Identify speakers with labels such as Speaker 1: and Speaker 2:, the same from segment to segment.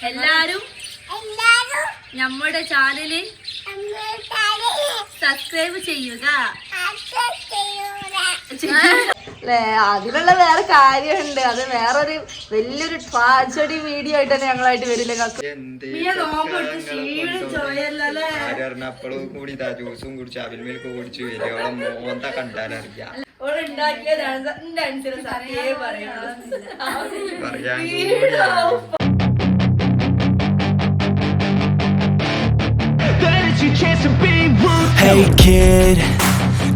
Speaker 1: എല്ലാരും നമ്മുടെ channel subscribe ചെയ്യുക.
Speaker 2: അതിലുള്ള വേറെ കാര്യമുണ്ട്. അത് വേറൊരു വലിയൊരു ട്രാജഡി വീഡിയോ ആയിട്ട് തന്നെ ഞങ്ങളായിട്ട് വരില്ല
Speaker 3: അപ്പോഴും കൂടി ജ്യൂസും കുടിച്ച് അവിൽ മിൽക്ക് കുടിച്ച് വരികയോളം മോന്ത കണ്ടാലറിയാം
Speaker 2: അനുസരിച്ച് സത്യേ പറയുള്ളൂ
Speaker 3: പറയാൻ കൂടിയാണ്
Speaker 4: Hey kid,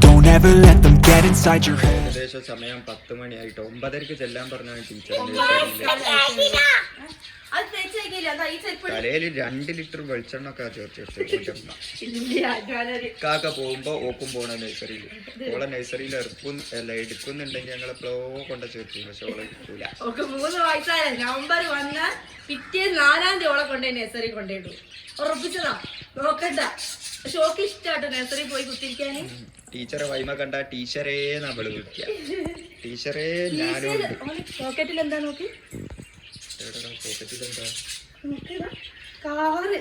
Speaker 4: don't ever let them get inside your head.
Speaker 3: ഏകദേശം സമയം പത്ത് മണിയായിട്ട്. ഒമ്പതരക്ക് ചെല്ലാൻ പറഞ്ഞാണ് ടീച്ചർ തലയിൽ രണ്ട് ലിറ്റർ വെളിച്ചെണ്ണ ഒക്കെ ചേർത്ത് കാക്ക പോകുമ്പോ ഓക്കും പോണ നഴ്സറിയിൽ ഓളെ നഴ്സറിയിൽ ഇറക്കും അല്ല എടുക്കുന്നുണ്ടെങ്കിൽ ഞങ്ങൾ എപ്പോഴോ കൊണ്ട ചേർത്തു പക്ഷെ ഓളെ
Speaker 2: കിട്ടൂല മൂന്ന് വയസ്സായ നവംബർ വന്ന പിറ്റേ നാലാം തീയതി ഓളെ കൊണ്ടേ നഴ്സറി കൊണ്ടേട്ടു ഉറപ്പിച്ചതാ? നോക്കണ്ട. പക്ഷെ ഓക്ക് ഇഷ്ടാട്ടോ നഴ്സറി പോയി കുത്തിരിക്കാന്
Speaker 3: ടീച്ചറെ വൈമ കണ്ട ടീച്ചറേ നമ്മൾ വിളിക്കുക ടീച്ചറേ ഞാനും
Speaker 2: പോക്കറ്റിൽ എന്താ നോക്കി
Speaker 3: എവിടെടാ പോക്കറ്റിൽ എന്താ
Speaker 2: നോക്കിയതാ. കാറ്.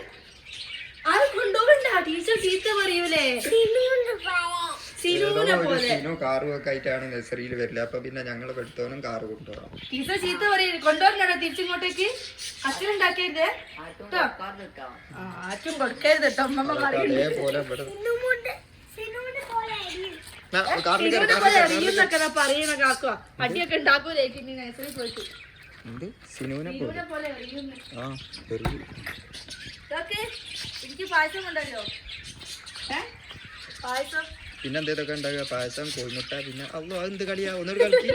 Speaker 2: അത് കൊണ്ടുപോകണ്ട. ടീച്ചർ ചീത്ത പറയൂലേ.
Speaker 3: നഴ്സറിയിൽ വരില്ല അപ്പൊ പിന്നെ ഞങ്ങൾ എടുത്തോനും കാറ് കൊണ്ടുപോകാം
Speaker 2: ടീച്ചർ ചീത്ത പറയൂ കൊണ്ടുവരണോ തിരിച്ചിങ്ങോട്ടേക്ക്. ആ, ആറ്റും കൊടുക്കരുത് കേട്ടോ അമ്മമ്മ പറയുന്നുണ്ട്
Speaker 3: അതേപോലെ ഇവിടെ
Speaker 2: പറയണ കാക്കുക അടിയൊക്കെ ഉണ്ടാക്കൂലേക്ക് നഴ്സറി പോയിട്ട്.
Speaker 3: എന്ത് സിനുവിനെ പോലെ. ആ
Speaker 2: എനിക്ക് പായസം ഉണ്ടല്ലോ ഏ? പായസം.
Speaker 3: പിന്നെന്തേതൊക്കെ ഉണ്ടാകുക പായസം കോഴിമുട്ട പിന്നെ അല്ലോ അതെന്ത് കളിയാ? ഒന്നൊരു കളിക്ക്.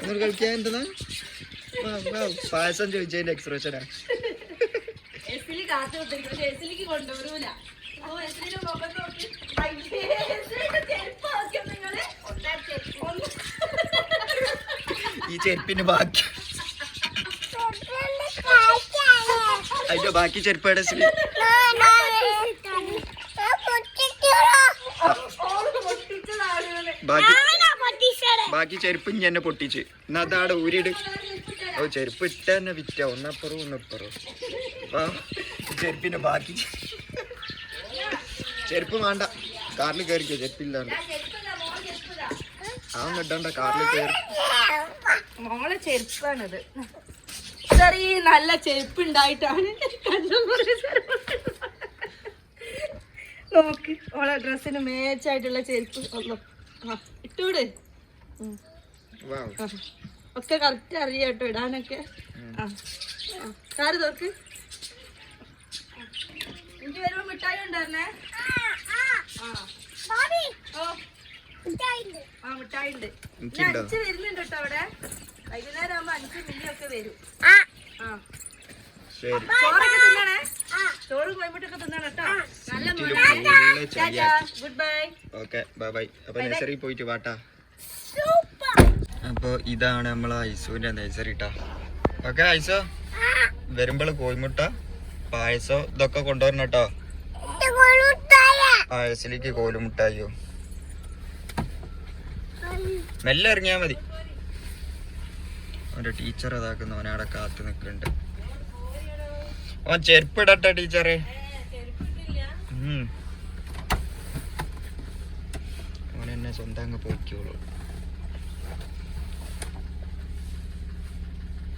Speaker 3: ഒന്നൊരു കളിക്കാ. എന്തെന്നാ? പായസം ചോദിച്ചതിന്റെ എക്സ്പ്രഷനാ
Speaker 2: ഈ ചെരുപ്പിന് കൊടുത്തിരിക്കും പക്ഷെ എസിലിക്ക് കൊണ്ടുവരൂല ഓ എസിലിന്റെ മുഖത്ത് നോക്കി അയ്യേ, എസിലിന്റെ ചെരുപ്പ് നോക്കിയോ നിങ്ങൾ ഒന്നാ ചെരുപ്പ് ഒന്ന്.
Speaker 3: ഈ ചെരുപ്പിന് ബാക്കി അതിന്റെ ബാക്കി
Speaker 2: ചെരുപ്പയുടെ.
Speaker 3: ബാക്കി ചെരുപ്പ് ഇനി എന്നെ പൊട്ടിച്ച്. എന്നാ അതാടെ ഊരിട് ഓ ചെരുപ്പ് ഇട്ട തന്നെ വിറ്റ. ഒന്നപ്പുറം ഒന്നപ്പുറം ആ ചെരുപ്പിന്റെ ബാക്കി ചെരുപ്പ് വേണ്ട. കാറിൽ കയറിക്കോ ചെരുപ്പില്ലാണ്ട്. ആ ഇടണ്ട കാറിൽ കയറി
Speaker 2: മോളെ ചെരുപ്പാണിത്. ചെറിയ നല്ല ചെരുപ്പ് ഉണ്ടായിട്ടാണ് നോക്ക് ഓളെ ഡ്രസ്സിന് മേച്ചായിട്ടുള്ള ചെരുപ്പ്. ഇട്ടൂടെ. ഒക്കെ കറക്റ്റ് അറിയാം കേട്ടോ ഇടാനൊക്കെ. ആ. കാറ് തോക്ക് എനിക്ക് വരുമ്പോ മിഠായി ഉണ്ടായിരുന്നേ ആ മിഠായി ഉണ്ട്? അഞ്ച് വരുന്നുണ്ട് കേട്ടോ അവിടെ. വൈകുന്നേരം ആകുമ്പോ അഞ്ച് മില്ലി ചോറൊക്കെ തിന്നണേ? ചോറും കോയമ്പട്ടൊക്കെ തിന്നണം കേട്ടോ good bye.
Speaker 3: Okay bye bye. അപ്പൊ നഴ്സറി പോയിട്ട് വാട്ടാ അപ്പോൾ ഇതാണ് നമ്മളെ ഐസുവിന്റെ നഴ്സറി ട്ടാ. ഓക്കെ ഐസോ? വരുമ്പോൾ കോഴിമുട്ട പായസോ ഇതൊക്കെ കൊണ്ടുവരണം കേട്ടോ പായസിലേക്ക് കോലുമുട്ടായോ മെല്ലെ ഇറങ്ങിയാ മതി. അവന്റെ ടീച്ചർ ഇതാക്കുന്നു അവനവിടെ കാത്തു നിൽക്കുന്നുണ്ട്. അവൻ ചെരുപ്പിടട്ടെ ടീച്ചറെ. അവൻ എന്നെ സ്വന്തം അങ്ങ് പോയിക്കോളൂ.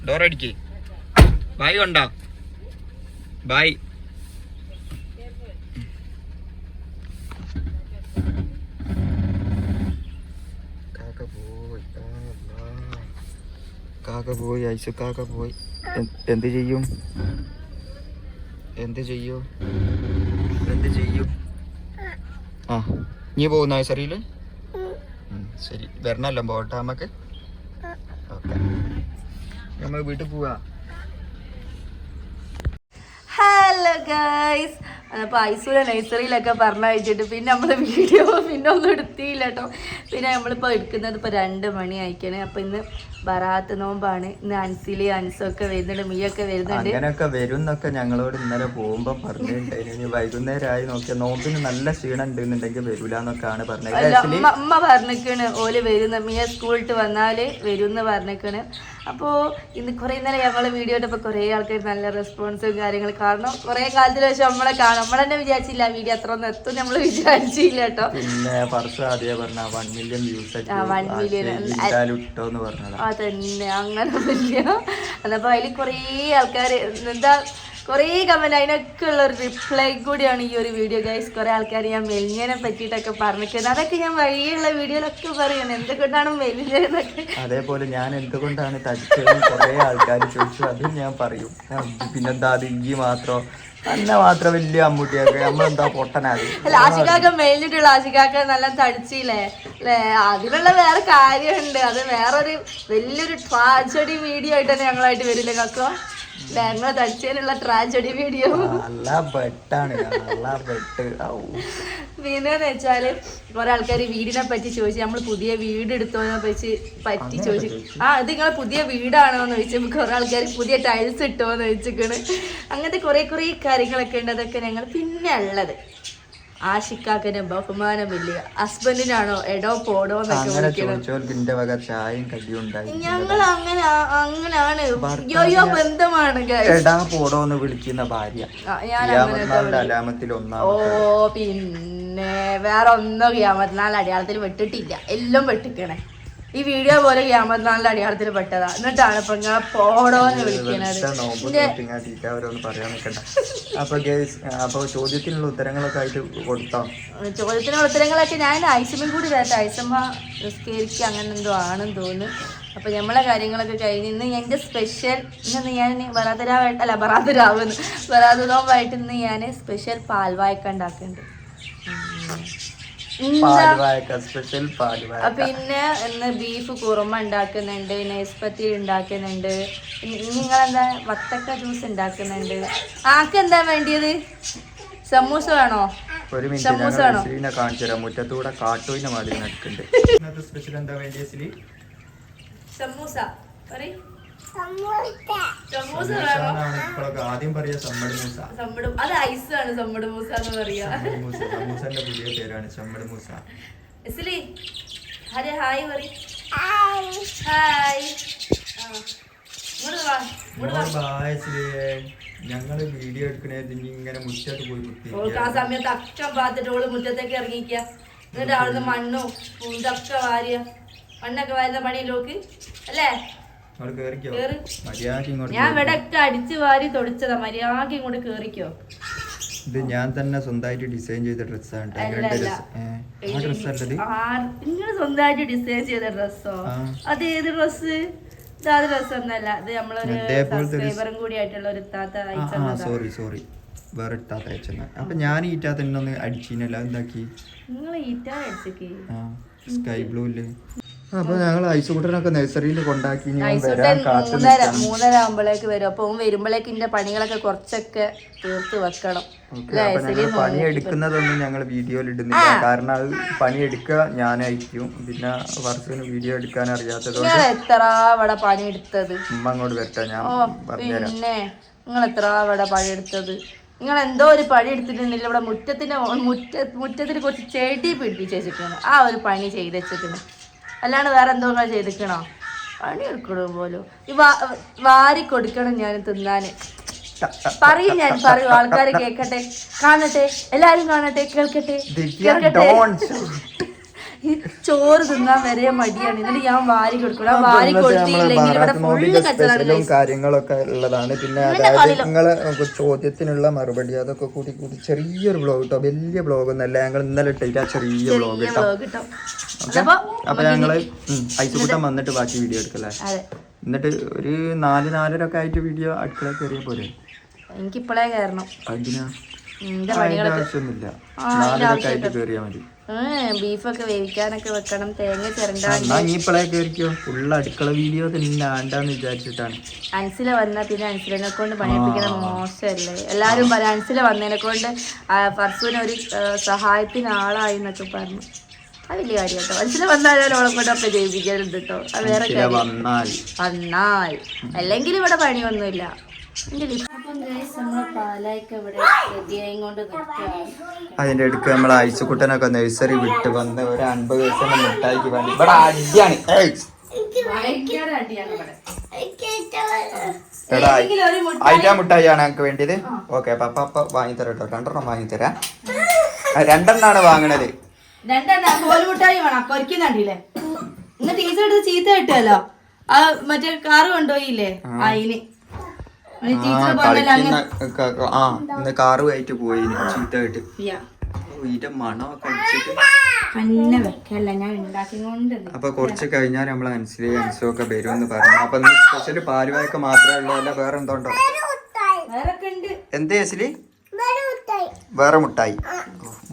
Speaker 3: ഡോറടിക്ക്. ബായ് ഉണ്ടോ ബായ് കാക്ക പോയി ആ, അല്ലാ. കാക്ക പോയി ഐസു കാക്ക പോയി. എന്ത്- ചെയ്യും? എന്ത് ചെയ്യൂ? എന്ത് ചെയ്യും? ആ നീ പോകുന്ന ഐസറിയിൽ ശരി. വരണല്ലോ പോട്ടെ നമുക്ക് ഓക്കെ. നമ്മൾ വീട്ടിൽ പോവാ.
Speaker 2: ഹലോ ഗൈസ് അപ്പോൾ ഐസൂര നഴ്സറിയിലൊക്കെ പറഞ്ഞയച്ചിട്ട് പിന്നെ നമ്മൾ വീഡിയോ പിന്നെ ഒന്നും എടുത്തില്ല കേട്ടോ പിന്നെ നമ്മളിപ്പോൾ എടുക്കുന്നത് ഇപ്പോൾ രണ്ട് മണി ആയിക്കണേ അപ്പോൾ ഇന്ന് ബറാത്ത് നോമ്പാണ്. ഇന്ന് അൻസിലി അൻസൊക്കെ വരുന്നുണ്ട് മീയൊക്കെ വരുന്നുണ്ട്.
Speaker 3: അങ്ങനെയൊക്കെ വരും എന്നൊക്കെ ഞങ്ങളോട് ഇന്നലെ പോകുമ്പോ പറഞ്ഞിട്ടുണ്ടായിരുന്നു ഇനി വൈകുന്നേരമായി നോക്കിയ നോമ്പിന് നല്ല ക്ഷീണം ഉണ്ടെന്നുണ്ടെങ്കിൽ വരൂല എന്നൊക്കെയാണ് പറഞ്ഞത്
Speaker 2: അമ്മ പറഞ്ഞിക്കണ് ഓൽ വരുന്ന മീയ സ്കൂളിട്ട് വന്നാൽ വരും എന്ന് പറഞ്ഞിക്കണ് അപ്പോ ഇന്ന് കുറെ ഇന്നലെ ഞങ്ങളെ വീഡിയോ ഇട്ടപ്പോ കുറെ ആൾക്കാർ നല്ല റെസ്പോൺസും കാര്യങ്ങൾ കാരണം കുറെ കാലത്തിന് ശേഷം നമ്മളെ കാണാം. നമ്മൾ തന്നെ വിചാരിച്ചില്ല വീഡിയോ അത്ര ഒന്നും എത്തും നമ്മൾ വിചാരിച്ചില്ല കേട്ടോ.
Speaker 3: പിന്നെ പറഞ്ഞ വൺ മില്യൺ വ്യൂസ്
Speaker 2: ആ, one അതന്നെ അങ്ങനെ വലിയ അപ്പോൾ അതിൽ കുറേ ആൾക്കാർ എന്താ കുറേ കമന്റ് അതിനൊക്കെ ഉള്ള ഒരു റിപ്ലൈ കൂടിയാണ് ഈ ഒരു വീഡിയോ ഗൈസ് കുറെ ആൾക്കാർ ഞാൻ മെലിഞ്ഞനെ പറ്റിയിട്ടൊക്കെ പറഞ്ഞിട്ട് അതൊക്കെ ഞാൻ വഴിയുള്ള വീഡിയോയിലൊക്കെ പറയുന്നത് എന്തുകൊണ്ടാണ് മെലിഞ്ഞതെന്നൊക്കെ
Speaker 3: അതേപോലെ ഞാൻ എന്തുകൊണ്ടാണ് തടിച്ചതെന്ന് കുറെ ആൾക്കാർ ചോദിച്ചു. അതും ഞാൻ പറയും. പിന്നെന്താ അത് ഈ മാത്രം? മാത്രം വലിയ അമ്മൂട്ടിയൊക്കെ. നമ്മളെന്താ പൊട്ടനാത്?
Speaker 2: അല്ല ആശികാക്ക മെലിഞ്ഞിട്ടുള്ള ആശികാക്ക നല്ല തടിച്ചില്ലേ? അല്ലേ? അതിനുള്ള വേറെ കാര്യമുണ്ട്. അത് വേറൊരു വലിയൊരു ട്രാജഡി വീഡിയോ ആയിട്ട് തന്നെ ഞങ്ങളായിട്ട് വരില്ലേ കക്കോ? ഞങ്ങൾ തടിച്ചതിനുള്ള ട്രാജഡി വീഡിയോ.
Speaker 3: നല്ല ബെട്ടാണ് നല്ല ബെട്ട്
Speaker 2: പിന്നെന്ന് വെച്ചാൽ കുറെ ആൾക്കാർ വീടിനെ പറ്റി ചോദിച്ചു നമ്മൾ പുതിയ വീട് എടുത്തോന്ന് പറ്റി പറ്റി ചോദിച്ചു ആ ഇത് നിങ്ങളെ പുതിയ വീടാണോ എന്ന് ചോദിച്ചു കുറെ ആൾക്കാർ പുതിയ ടൈൽസ് ഇട്ടോന്ന് ചോദിച്ചിക്കണ്. അങ്ങനത്തെ കുറെ കുറെ കാര്യങ്ങളൊക്കെ ഉണ്ട്. അതൊക്കെ ഞങ്ങൾ പിന്നെ ഉള്ളത്. ആഷിക്കാക്കന് ബഹുമാനമില്ല ഹസ്ബൻഡിനാണോ എടോ പോടോ ഞങ്ങൾ അങ്ങനെ അങ്ങനാണ്. യോയോ ബന്ധമാണ്.
Speaker 3: എടാ പോടോ എന്ന് വിളിക്കുന്ന ഭാര്യ.
Speaker 2: ഓ പിന്നെ വേറെ ഒന്നും ക്യാമത്തിനാളിന്റെ അടയാളത്തിൽ വെട്ടിട്ടില്ല. എല്ലാം വെട്ടിക്കണേ. ഈ വീഡിയോ പോലെ ക്യാമറനാളിന്റെ അടയാളത്തിൽ പെട്ടതാ. എന്നിട്ടാണ് ഇപ്പൊ ഞാൻ പോടോന്ന്
Speaker 3: വിളിക്കുന്നത് അപ്പൊ ചോദ്യത്തിനുള്ള ഉത്തരങ്ങളൊക്കെ ആയിട്ട് കൊടുത്തോ?
Speaker 2: ചോദ്യത്തിനുള്ള ഉത്തരങ്ങളൊക്കെ ഞാൻ ഐസമ്മയും കൂടി വരട്ടെ. ഐസമ്മ നിസ്കരിക്കുക അങ്ങനെ എന്തോ ആണെന്ന് തോന്നുന്നു. അപ്പൊ നമ്മളെ കാര്യങ്ങളൊക്കെ കഴിഞ്ഞ് ഇന്ന് എന്റെ സ്പെഷ്യൽ ഇന്ന് ഞാൻ ബറാതരാവായിട്ട് അല്ല ബറാതരാവുന്നു ബറാതരാവായിട്ട് ഇന്ന് ഞാൻ സ്പെഷ്യൽ പാൽവായ്ക്ക ഉണ്ടാക്കുന്നുണ്ട്.
Speaker 3: സ്പെഷ്യൽ
Speaker 2: പിന്നെ ഇന്ന് ബീഫ് കുറുമ ഉണ്ടാക്കുന്നുണ്ട് നെസ്പത്തി ഉണ്ടാക്കുന്നുണ്ട്. നിങ്ങളെന്താ വത്തക്ക ജ്യൂസ് ഉണ്ടാക്കുന്നുണ്ട്. ആക്കെന്താ വേണ്ടിയത്? സമൂസ വേണോ?
Speaker 3: ഒരു മിനിറ്റ് കാണിച്ചു തരാം. മുറ്റത്തൂടെ നടക്കുന്നുണ്ട്. എന്താ
Speaker 2: സമൂസ പറയ്.
Speaker 3: ഇപ്പോഴൊക്കെ ആദ്യം പറയാ സമ്മട് മൂസ.
Speaker 2: സമ്മട് അത് ആണ് സമ്മട് മൂസ എന്ന് പറയാ.
Speaker 3: മൂസ. പുതിയ പേരാണ് ചമ്മട് മൂസ.
Speaker 2: എസ്ലി ഹരി ഹായ് പറ ഹായ്.
Speaker 3: ഞങ്ങൾ വീഡിയോ എടുക്കണേതിന് ഇങ്ങനെ മുറ്റത്ത് പോയി
Speaker 2: ഓൾക്ക് ആ
Speaker 3: കുത്തി
Speaker 2: സമയത്ത് അക്കം പാത്തിട്ട് ഓൾ മുറ്റത്തേക്ക് ഇറങ്ങിക്കുക എന്നിട്ട് അവിടുന്ന് മണ്ണും പൂന്തൊക്കെ വാരിയ. മണ്ണൊക്കെ വാരുന്ന പണിയിലോക്ക് അല്ലേ? ഞാൻ അടിച്ചു വാരി തൊടിച്ചതാ. മര്യാദ ഇങ്ങോട്ട് കേറിക്കോ.
Speaker 3: ഇത് ഞാൻ തന്നെ സ്വന്തമായിട്ട് ഡിസൈൻ ചെയ്ത ഡ്രസ്സാണ്
Speaker 2: നിങ്ങൾ സ്വന്തമായിട്ട് ഡിസൈൻ ചെയ്ത ഡ്രസ്സോ
Speaker 3: ആ.
Speaker 2: അത് ഏത് ഡ്രസ് ഇതാത് ഡ്രസ് ഒന്നല്ല. ഇത് നമ്മളൊരു
Speaker 3: ഒരു-
Speaker 2: സബ്സ്ക്രൈബറും കൂടി ആയിട്ടുള്ള ഒരു താത്ത
Speaker 3: സോറി സോറി വേറെ ഇട്ടാത്ത അയച്ചെന്ന. അപ്പൊ ഞാൻ ഈറ്റാ തന്നെ ഒന്ന് അടിച്ചിനല്ല. എന്താക്കി
Speaker 2: നിങ്ങൾ ഈറ്റാ അടിച്ചേക്ക്
Speaker 3: ആ സ്കൈ ബ്ലൂൽ അപ്പൊ ഞങ്ങൾ ഐസുകൂട്ടനൊക്കെ നഴ്സറിയിൽ കൊണ്ടാക്കി
Speaker 2: മൂന്നര മൂന്നര ആകുമ്പോഴേക്ക് വരും. അപ്പൊ വരുമ്പോഴേക്ക് ഇന്റെ പണികളൊക്കെ കുറച്ചൊക്കെ തീർത്ത് വെക്കണം.
Speaker 3: പണി എടുക്കുന്നതൊന്നും ഞങ്ങൾ വീഡിയോയിൽ ഇടുന്നില്ല. കാരണം അത് പണി എടുക്കുക ഞാനായിരിക്കും. പിന്നെ വർഷത്തിന് വീഡിയോ എടുക്കാൻ അറിയാത്തത്
Speaker 2: എത്ര അവിടെ പണിയെടുത്തത്
Speaker 3: ഉമ്മ അങ്ങോട്ട് വരട്ടെ ഞാൻ
Speaker 2: പിന്നെ നിങ്ങൾ എത്ര അവിടെ പണിയെടുത്തത് നിങ്ങൾ എന്തോ ഒരു പണി എടുത്തിട്ടുണ്ടെങ്കിൽ ഇവിടെ മുറ്റത്തിന്റെ മുറ്റ മുറ്റത്തിന് കുറച്ച് ചെടി പിടിപ്പിച്ചു വെച്ചിട്ടുണ്ട്. ആ ഒരു പണി ചെയ്ത് വെച്ചിട്ടുണ്ട്. അല്ലാണ്ട് വേറെ എന്തോ നിങ്ങൾ ചെയ്തിക്കണോ പണി എടുക്കണോ പോലും? ഈ വാരി കൊടുക്കണം ഞാൻ തിന്നാന്. പറയും ഞാൻ പറയും ആൾക്കാർ കേൾക്കട്ടെ കാണട്ടെ എല്ലാരും കാണട്ടെ കേൾക്കട്ടെ കേൾക്കട്ടെ. ചോറ് തിന്നാൻ വരെ മടിയാണ്. എന്നിട്ട് ഞാൻ വാരി കൊടുക്കണം ആ വാരി കൊടുത്തില്ലെങ്കിൽ ഇവിടെ ഫുള്ള്
Speaker 3: കാര്യങ്ങളൊക്കെ ഉള്ളതാണ്. പിന്നെ അതായത് നിങ്ങളെ ചോദ്യത്തിനുള്ള മറുപടി അതൊക്കെ കൂടി കൂടി ചെറിയൊരു ബ്ലോഗ് കിട്ടോ വലിയ ബ്ലോഗ് ഒന്നല്ല ഞങ്ങൾ ഇന്നലെ ഇട്ടിട്ട് ചെറിയ ബ്ലോഗ് കേട്ടോ
Speaker 2: അപ്പൊ
Speaker 3: ഞങ്ങൾ ഐസുകൂട്ടം വന്നിട്ട് ബാക്കി വീഡിയോ എടുക്കല്ലേ? എന്നിട്ട് ഒരു നാല് നാലര ഒക്കെ ആയിട്ട് വീഡിയോ അടുക്കള കയറിയ പോലെ
Speaker 2: എനിക്കിപ്പോഴേ കയറണം.
Speaker 3: അതിനാ ആവശ്യമൊന്നുമില്ല. നാലരൊക്കെ ആയിട്ട് കയറിയാ മതി.
Speaker 2: ബീഫൊക്കെ വേവിക്കാനൊക്കെ വെക്കണം. തേങ്ങ
Speaker 3: കയറിക്കോ ഫുള്ള് അടുക്കള വീഡിയോ തന്നെ ആണ്ടാന്ന് വിചാരിച്ചിട്ടാണ്.
Speaker 2: അൻസില വന്നാൽ പിന്നെ അൻസിലിനെ കൊണ്ട് പണിയിപ്പിക്കണ മോശമല്ലേ എല്ലാരും പറ അൻസില വന്നതിനെ കൊണ്ട് ഫർസൂന് ഒരു സഹായത്തിന് ആളായി എന്നൊക്കെ പറഞ്ഞു. അത് വലിയ കാര്യം കേട്ടോ മനസ്സിൽ വന്നാൽ ഞാൻ ഓളെ കൊണ്ടൊക്കെ ജയിപ്പിക്കരുത് കേട്ടോ അത് വേറെ
Speaker 3: വന്നാൽ.
Speaker 2: അല്ലെങ്കിൽ ഇവിടെ പണിയൊന്നുമില്ല. അപ്പം
Speaker 3: അതിന്റെ അടുക്ക് നമ്മൾ അയച്ചുകുട്ടനൊക്കെ നഴ്സറി വിട്ട് വന്ന് ഒരു അൻപത് ദിവസം മിഠായിക്ക് വേണ്ടി ഇവിടെ അടിയാണ്. എടാ അയിറ്റാ മുട്ടായിയാണ് ഞങ്ങൾക്ക് വേണ്ടിയത്? ഓക്കെ അപ്പൊ അപ്പൊ വാങ്ങി തരാം കേട്ടോ. രണ്ടെണ്ണം വാങ്ങി തരാം. രണ്ടെണ്ണാണ് വാങ്ങണത്.
Speaker 2: രണ്ടെണ്ണം കോലുമുട്ടായി വേണം. കൊരിക്കുന്നുണ്ടില്ലേ ഇന്ന് ടീച്ചർ എടുത്ത് ചീത്ത കിട്ടുമല്ലോ ആ മറ്റേ കാറ് കൊണ്ടുപോയില്ലേ? പറഞ്ഞല്ലോ
Speaker 3: കളിക്കുന്ന ആ ഇന്ന് കാറ് ആയിട്ട് പോയി ചീത്തമായിട്ട്
Speaker 2: യാ.
Speaker 3: ഇതിന്റെ മണമൊക്കെ അടിച്ചിട്ട്. അപ്പൊ കുറച്ച് കഴിഞ്ഞാൽ നമ്മൾ അൻസിലെ അൻസും വരുമെന്ന് പറഞ്ഞു. അപ്പൊ ഇന്ന് സ്പെഷ്യൽ പാലുവായൊക്കെ മാത്രമേ ഉള്ളൂ അല്ല വേറെ
Speaker 2: എന്തോണ്ടോ? ഒക്കെ
Speaker 3: എന്ത് അസിലി വേറെ മുട്ടായി.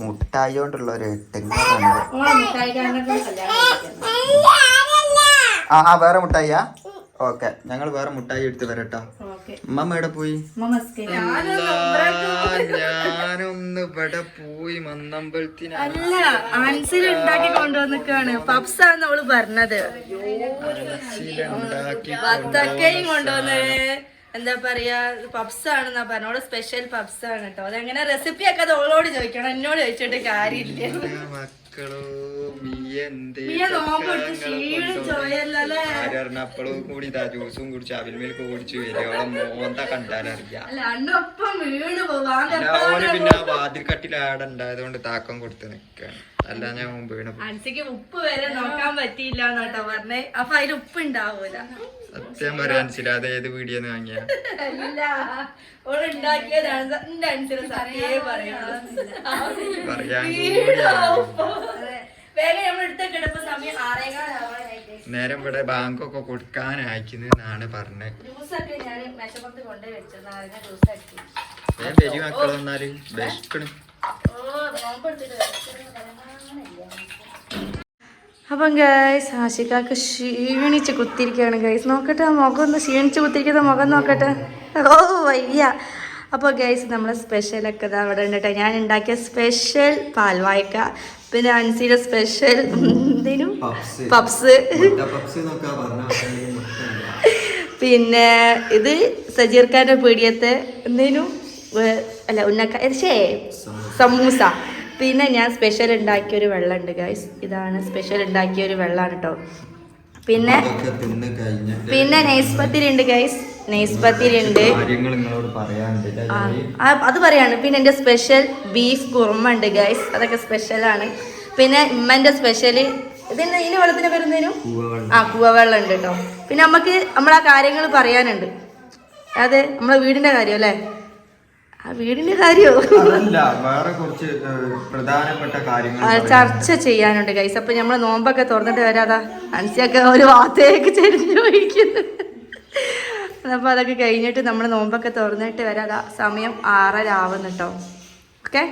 Speaker 3: മുട്ടായി. കൊണ്ടുള്ള ഒരു എട്ടെങ്ങാണ് ആ വേറെ മുട്ടായിയാ? ഓക്കെ ഞങ്ങൾ വേറെ മുട്ടായി എടുത്ത് വരട്ടോ. മമ്മ എവിടെ പോയി? ഞാനൊന്ന് ഇവിടെ പോയി മന്നമ്പലത്തിന്
Speaker 2: അല്ല ആൻസിൽ ഉണ്ടാക്കി കൊണ്ടുവന്നിക്കാണ് പപ്സ് ആണ് അവൾ പറഞ്ഞത്. എന്താ പറയാ പപ്സ് ആണെന്നാ പറഞ്ഞ ഓൾ സ്പെഷ്യൽ പപ്സ് ആണ് കേട്ടോ. അതെങ്ങനെ റെസിപ്പി ഒക്കെ അത് ഓളോട് ചോദിക്കണം. എന്നോട് ചോദിച്ചിട്ട് കാര്യമില്ല.
Speaker 3: മക്കളോ കൂടി ഇതാ ജ്യൂസും കുടിച്ച് അവിൽ മിൽക്ക് കുടിച്ച് വരികയോളം മോന്ത കണ്ടാലറിയാം.
Speaker 2: പോവാൻ
Speaker 3: പിന്നെ ഓന് പിന്നെ ആ വാതിൽ കട്ടിൽ ആടെ ഉണ്ടായതുകൊണ്ട് താക്കം കൊടുത്ത് നിക്കാണ്. അല്ല ഞാൻ മുമ്പ് വീണ പോയി.
Speaker 2: ഉപ്പ് വരെ നോക്കാൻ പറ്റിയില്ല എന്നാട്ടോ പറഞ്ഞേ. അപ്പൊ അതിൽ ഉപ്പ് ഉണ്ടാവൂല.
Speaker 3: സത്യം പറയാൻ അത് ഏത് വീഡിയോ വാങ്ങിയ?
Speaker 2: ഓൾ ഉണ്ടാക്കിയതാണ് എന്റെ അനുസരിച്ച് സത്യേ പറയുള്ളൂ.
Speaker 3: പറയാൻ
Speaker 2: വേഗം നമ്മൾ സമയം ആറേകാലാവാനായിട്ട്
Speaker 3: നേരം ഇവിടെ ബാങ്കൊക്കെ കൊടുക്കാനായിക്കുന്നാണ് പറഞ്ഞത്
Speaker 2: ജ്യൂസൊക്കെ ഞാൻ മേശപ്പുറത്ത് കൊണ്ടുപോയി വെച്ചത് നാരങ്ങ ജ്യൂസ് ആക്കി
Speaker 3: ഞാൻ വിശക്കണ്.
Speaker 2: ഓ നോമ്പെടുത്തിട്ട്. അപ്പം ഗൈസ് ആശിക്കാക്ക് ക്ഷീണിച്ച് കുത്തിരിക്കുകയാണ് ഗൈസ് നോക്കട്ടെ ആ മുഖം ഒന്ന് ക്ഷീണിച്ച് കുത്തിരിക്കുന്ന മുഖം നോക്കട്ടെ. ഓ വയ്യ. അപ്പോൾ ഗൈസ് നമ്മളെ സ്പെഷ്യലൊക്കെ ഇതാ അവിടെ ഉണ്ട് കേട്ടോ ഞാൻ ഉണ്ടാക്കിയ സ്പെഷ്യൽ പാൽവായ്ക്ക. പിന്നെ അൻസിയുടെ സ്പെഷ്യൽ എന്തേനും?
Speaker 3: പപ്സ്.
Speaker 2: പിന്നെ ഇത് സജീർ പീഡിയത്തെ പീടിയത്തെ എന്തേനും? അല്ല ഉന്നക്ക ശേ സമൂസ. പിന്നെ ഞാൻ സ്പെഷ്യൽ ഉണ്ടാക്കിയ ഒരു വെള്ളമുണ്ട് ഗൈസ് ഇതാണ് സ്പെഷ്യൽ ഉണ്ടാക്കിയ ഒരു വെള്ളമാണ് കേട്ടോ പിന്നെ പിന്നെ നെയ്സ്പത്തിരി ഉണ്ട് ഗൈസ് നെയ്സ്പത്തിരി ഉണ്ട് അത് പറയാണ്. പിന്നെ എന്റെ സ്പെഷ്യൽ ബീഫ് കുറുമ ഉണ്ട് ഗൈസ് അതൊക്കെ സ്പെഷ്യലാണ് പിന്നെ ഉമ്മന്റെ സ്പെഷ്യൽ ഇതിന് ഇനി വെള്ളത്തിന് വരുന്നതിനും ആ കൂവവെള്ളം. ഉണ്ട് കേട്ടോ പിന്നെ നമുക്ക് നമ്മൾ ആ കാര്യങ്ങൾ പറയാനുണ്ട്. അതെ നമ്മളെ വീടിന്റെ കാര്യം അല്ലേ ആ വീടിന്റെ കാര്യമോ
Speaker 3: അതല്ല വേറെ കുറച്ച് പ്രധാനപ്പെട്ട കാര്യങ്ങൾ
Speaker 2: ചർച്ച ചെയ്യാനുണ്ട് ഗൈസ് അപ്പൊ നമ്മൾ നോമ്പൊക്കെ തുറന്നിട്ട് വരാതാ അൻസിയൊക്കെ ഒരു വാർത്തയൊക്കെ ചെരിഞ്ഞു പോയിരിക്കുന്നു. അപ്പൊ അതൊക്കെ കഴിഞ്ഞിട്ട് നമ്മൾ നോമ്പൊക്കെ തുറന്നിട്ട് വരാതാ സമയം ആറര ആവുന്നു കേട്ടോ ഓക്കെ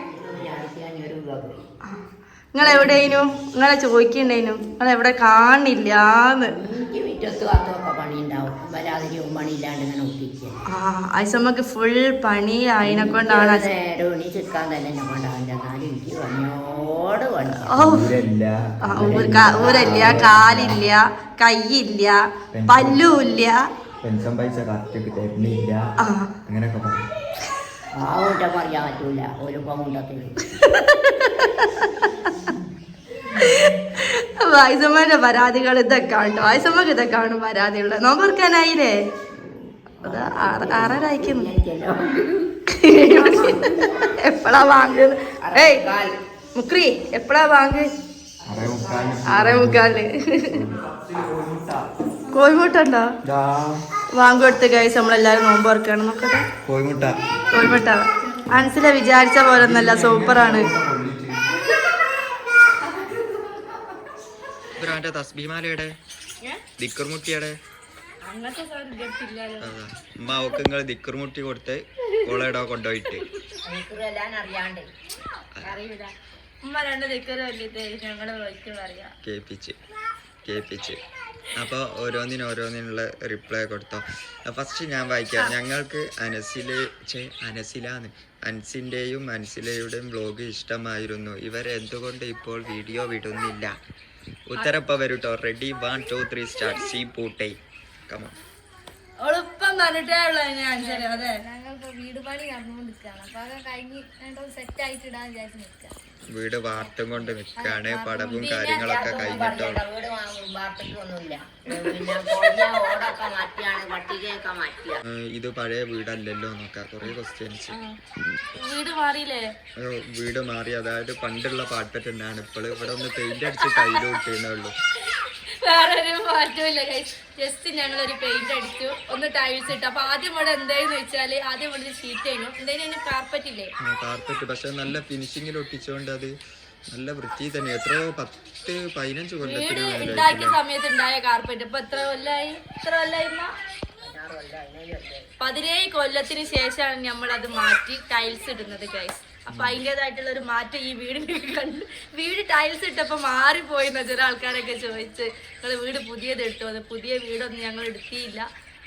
Speaker 2: നിങ്ങൾ എവിടെയേനു നിങ്ങളെ ചോദിക്കണ്ടേനു? നിങ്ങൾ എവിടെ
Speaker 5: കാണില്ല
Speaker 2: ആ ഐസമ്മക്ക് ഫുൾ പണി അതിനെ കൊണ്ടാണ് ഊരല്ല. കാലില്ല. കയ്യില്ല പല്ലുമില്ല
Speaker 3: പെൻഷൻ പൈസ കറക്റ്റ് തരുന്നില്ല. അങ്ങനെയൊക്കെ പറയും.
Speaker 5: ആ കുറ്റം പറയാൻ പറ്റൂല. ഒരു പൗണ്ടത്തിൽ
Speaker 2: വായിസമ്മന്റെ പരാതികൾ ഇതൊക്കെ ഉണ്ട് വായ്സമ്മക്ക് ഇതൊക്കെയാണ് പരാതിയുള്ളത് നോമ്പറക്കാനായില്ലേ അത് ആറ് ആറര അയക്കുന്നു എപ്പോഴാ വാങ്ങുന്നത് ഏയ് മുക്രി എപ്പോഴാ വാങ്ങ് ആറേ മുക്കാൽ കോഴിമുട്ട ഉണ്ടോ
Speaker 3: ദാ,
Speaker 2: വാങ്ങ് കൊടുത്ത് കഴിച്ച് നമ്മളെല്ലാരും നോമ്പ് തുറക്കണം. നോക്കട്ടെ.
Speaker 3: കോഴിമുട്ട.
Speaker 2: കോഴിമുട്ട. മനസ്സിലെ വിചാരിച്ച പോലെ ഒന്നല്ല സൂപ്പറാണ്.
Speaker 3: മറ്റേ തസ്ബീമാലയുടെ ദിക്കർമുട്ടിയുടെ ഉമ്മ അവക്ക് നിങ്ങൾ ദിക്കർമുട്ടി കൊടുത്ത് ഓളെടോ കൊണ്ടുപോയിട്ട് കേപ്പിച്ച് കേപ്പിച്ച് അപ്പോൾ ഓരോന്നിനും ഓരോന്നിനുള്ള റിപ്ലൈ കൊടുത്തോ. ഫസ്റ്റ് ഞാൻ വായിക്കാം. ഞങ്ങൾക്ക് അനസിൽ ചെ അനസിലാന്ന്. അൻസിന്റെയും അൻസിലയുടെയും ബ്ലോഗ് ഇഷ്ടമായിരുന്നു. ഇവരെന്തുകൊണ്ട് ഇപ്പോൾ വീഡിയോ വിടുന്നില്ല? ഉത്തരപ്പ വരൂട്ടോ. Ready one two three start C പൂട്ടൈ. കമാ
Speaker 2: എളുപ്പം പറഞ്ഞിട്ടേ ഉള്ളൂ
Speaker 6: ഞങ്ങൾക്ക് വീട് പണി നടന്നുകൊണ്ടിരിക്കുകയാണ്. അപ്പൊ അത് കഴിഞ്ഞ് സെറ്റ് ആയിട്ട് ഇടാൻ വിചാരിച്ച് നിൽക്കുക
Speaker 3: വീട് വാർത്തും കൊണ്ട് നിൽക്കാണ് പടവും കാര്യങ്ങളൊക്കെ കഴിഞ്ഞിട്ടോ ഇത് പഴയ വീടല്ലല്ലോ എന്നൊക്കെ കൊറേ ക്വസ്റ്റ്യൻസ്
Speaker 2: വീട് മാറിയില്ലേ?
Speaker 3: വീട് മാറി. അതായത് പണ്ടുള്ള പാട്ട് തന്നെയാണ്. ഇപ്പോൾ ഇവിടെ ഒന്ന് പെയിന്റ് അടിച്ച് കയ്യിലോട്ടേ ഉള്ളൂ.
Speaker 2: വേറെ ഒരു മാറ്റമില്ല ജസ്റ്റ് ഞങ്ങളൊരു പെയിന്റ് അടിച്ചു. ഒന്ന് ടൈൽസ് ഇട്ടു. അപ്പൊ ആദ്യം ഇവിടെ എന്തായെന്ന് വെച്ചാൽ ആദ്യം ഇവിടെ ഷീറ്റ് ചെയ്യണം എന്തായാലും കാർപ്പറ്റ് ഇല്ലേ?
Speaker 3: കാർപ്പറ്റ് പക്ഷെ നല്ല ഫിനിഷിംഗിൽ ഒട്ടിച്ചുകൊണ്ട് അത് നല്ല വൃത്തി തന്നെ. എത്ര പത്ത് പതിനഞ്ച്
Speaker 2: വീട് ഉണ്ടാക്കിയ സമയത്ത് ഉണ്ടായ കാർപ്പറ്റ് ഇപ്പൊ എത്ര കൊല്ലായി? എത്ര കൊല്ലായി? പതിനേഴ് കൊല്ലത്തിന് ശേഷമാണ് നമ്മൾ അത് മാറ്റി ടൈൽസ് ഇടുന്നത് ഗൈസ് അപ്പൊ അതിന്റെതായിട്ടുള്ള ഒരു മാറ്റം ഈ വീടിനൊക്കെ കണ്ടു വീട് ടൈൽസ് ഇട്ടപ്പോ മാറിപ്പോയി എന്ന ചില ആൾക്കാരൊക്കെ ചോദിച്ച്. നിങ്ങൾ വീട് പുതിയത് എടുത്തു അത് പുതിയ വീടൊന്നും ഞങ്ങൾ എടുത്തിയില്ല.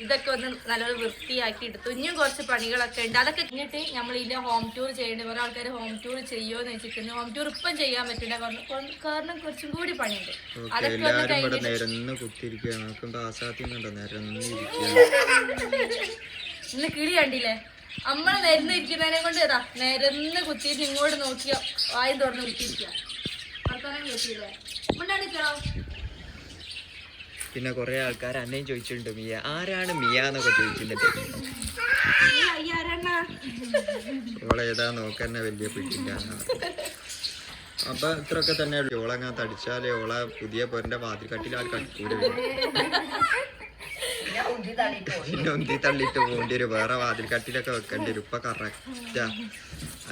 Speaker 2: ഇതൊക്കെ ഒന്ന് നല്ലൊരു വൃത്തിയാക്കി എടുത്തു. ഇനിയും കുറച്ച് പണികളൊക്കെ ഉണ്ട്. അതൊക്കെ കഴിഞ്ഞിട്ട് നമ്മൾ ഇതിന്റെ ഹോം ടൂർ ചെയ്യേണ്ടത് കുറെ ആൾക്കാർ ഹോം ടൂർ ചെയ്യുമോ എന്ന് വെച്ചിട്ടുണ്ട് ഹോം ടൂർ ഇപ്പം ചെയ്യാൻ പറ്റില്ല. കാരണം കുറച്ചും കൂടി പണിയുണ്ട്. അതൊക്കെ ഒന്ന് കഴിഞ്ഞിട്ട് ഇന്ന് കിളി കണ്ടില്ലേ? നമ്മളെ നിരന്ന് ഇരിക്കുന്നതിനെ കൊണ്ട് ഏതാ നിരന്ന് കുത്തിയിട്ട് ഇങ്ങോട്ട് നോക്കിയോ വായും തുറന്ന് കുത്തിയിരിക്കുക വർത്തമാനം കേട്ടില്ലേ? മുണ്ടാണിക്കോ
Speaker 3: പിന്നെ കുറെ ആൾക്കാർ അന്നേം ചോദിച്ചിട്ടുണ്ട് മിയ ആരാണ് മിയ എന്നൊക്കെ ചോദിച്ചിട്ടുണ്ട്. നോക്കന്നെ വലിയ പിടിയില്ല അപ്പൊ ഇത്രയൊക്കെ തന്നെ ഓളങ്ങാൻ തടിച്ചാലേ ഓളെ പുതിയ പൊരന്റെ വാതിൽ കട്ടിലാൾ കട്ടിക്കൂടെ ഉന്തി തള്ളിട്ട് പോകേണ്ടി വരും. വേറെ വാതിൽ കട്ടിലൊക്കെ വെക്കേണ്ടി വരും. ഇപ്പൊ കറക്റ്റാ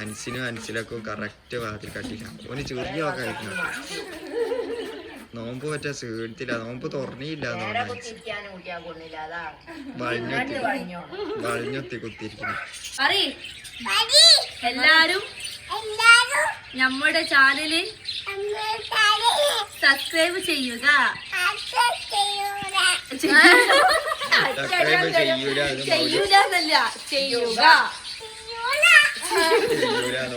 Speaker 3: അൻസിനും അൻസിലൊക്കെ കറക്റ്റ് വാതിൽ കട്ടില ഓന് ചെറിയ ഒക്കെ കഴിക്കണം നോമ്പ് പറ്റാ സീഡത്തില്ല നോമ്പ് തുറന്നില്ല
Speaker 5: വളഞ്ഞൊത്തി
Speaker 3: വഴിഞ്ഞൊത്തി. കുത്തിയിരിക്കുന്നു
Speaker 2: എല്ലാരും നമ്മുടെ ചാനൽ സബ്സ്ക്രൈബ് ചെയ്യുക.
Speaker 3: മൗലി
Speaker 2: ചെയ്യൂലെന്നല്ല ചെയ്യുക.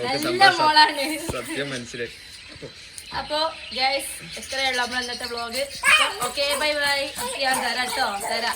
Speaker 2: നല്ല മോളാണ്.
Speaker 3: സത്യം മനസ്സിലായി.
Speaker 2: അപ്പോ ഗൈസ് ഇത്രയുള്ള നമ്മൾ ഇന്നത്തെ ബ്ലോഗ് ഓക്കെ ബൈ ബൈ ഞാൻ തരാം കേട്ടോ തരാം.